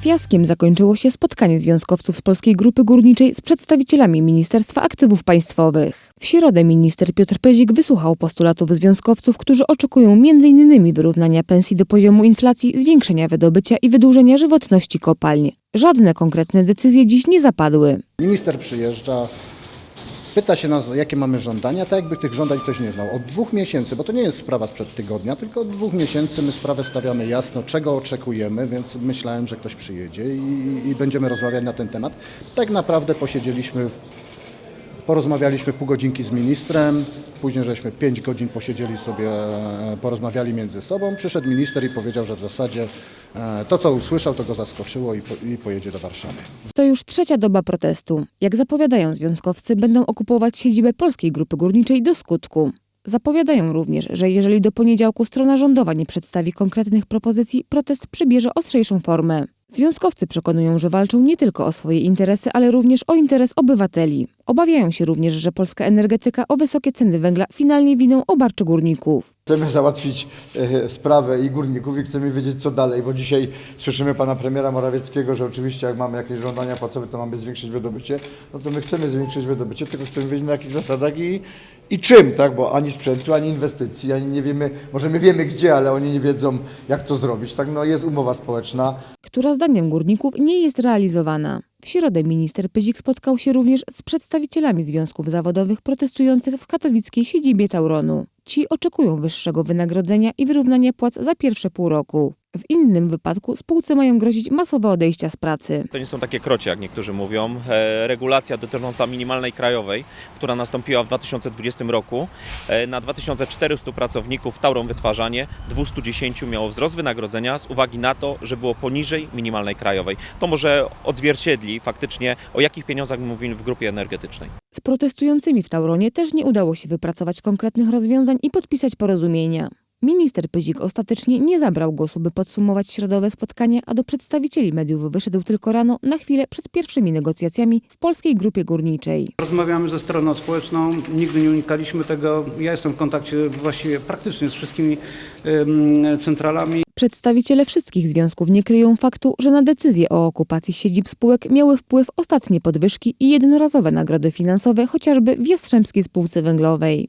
Fiaskiem zakończyło się spotkanie związkowców z Polskiej Grupy Górniczej z przedstawicielami Ministerstwa Aktywów Państwowych. W środę minister Piotr Pyzik wysłuchał postulatów związkowców, którzy oczekują m.in. wyrównania pensji do poziomu inflacji, zwiększenia wydobycia i wydłużenia żywotności kopalń. Żadne konkretne decyzje dziś nie zapadły. Minister przyjeżdża, pyta się nas, jakie mamy żądania, tak jakby tych żądań ktoś nie znał. Od dwóch miesięcy, bo to nie jest sprawa sprzed tygodnia, tylko od dwóch miesięcy my sprawę stawiamy jasno, czego oczekujemy, więc myślałem, że ktoś przyjedzie i, i będziemy rozmawiać na ten temat. Tak naprawdę posiedzieliśmy, w, porozmawialiśmy pół godzinki z ministrem, później żeśmy pięć godzin posiedzieli sobie, e, porozmawiali między sobą. Przyszedł minister i powiedział, że w zasadzie e, to, co usłyszał, to go zaskoczyło i, po, i pojedzie do Warszawy. To już trzecia doba protestu. Jak zapowiadają związkowcy, będą okupować siedzibę Polskiej Grupy Górniczej do skutku. Zapowiadają również, że jeżeli do poniedziałku strona rządowa nie przedstawi konkretnych propozycji, protest przybierze ostrzejszą formę. Związkowcy przekonują, że walczą nie tylko o swoje interesy, ale również o interes obywateli. Obawiają się również, że polska energetyka o wysokie ceny węgla finalnie winą obarczy górników. Chcemy załatwić e, sprawę i górników i chcemy wiedzieć co dalej, bo dzisiaj słyszymy pana premiera Morawieckiego, że oczywiście jak mamy jakieś żądania płacowe, to mamy zwiększyć wydobycie. No to my chcemy zwiększyć wydobycie, tylko chcemy wiedzieć na jakich zasadach i, i czym, tak? Bo ani sprzętu, ani inwestycji, ani nie wiemy, może my wiemy gdzie, ale oni nie wiedzą jak to zrobić. Tak, no jest umowa społeczna, która zdaniem górników nie jest realizowana. W środę minister Pyzik spotkał się również z przedstawicielami związków zawodowych protestujących w katowickiej siedzibie Tauronu. Ci oczekują wyższego wynagrodzenia i wyrównania płac za pierwsze pół roku. W innym wypadku spółce mają grozić masowe odejścia z pracy. To nie są takie krocie, jak niektórzy mówią. E, regulacja dotycząca minimalnej krajowej, która nastąpiła w 2020 roku, e, na 2400 pracowników Tauron Wytwarzanie 210 miało wzrost wynagrodzenia z uwagi na to, że było poniżej minimalnej krajowej. To może odzwierciedli faktycznie, o jakich pieniądzach mówimy w grupie energetycznej. Z protestującymi w Tauronie też nie udało się wypracować konkretnych rozwiązań i podpisać porozumienia. Minister Pyzik ostatecznie nie zabrał głosu, by podsumować środowe spotkanie, a do przedstawicieli mediów wyszedł tylko rano na chwilę przed pierwszymi negocjacjami w Polskiej Grupie Górniczej. Rozmawiamy ze stroną społeczną, nigdy nie unikaliśmy tego. Ja jestem w kontakcie właściwie praktycznie z wszystkimi centralami. Przedstawiciele wszystkich związków nie kryją faktu, że na decyzję o okupacji siedzib spółek miały wpływ ostatnie podwyżki i jednorazowe nagrody finansowe, chociażby w Jastrzębskiej Spółce Węglowej.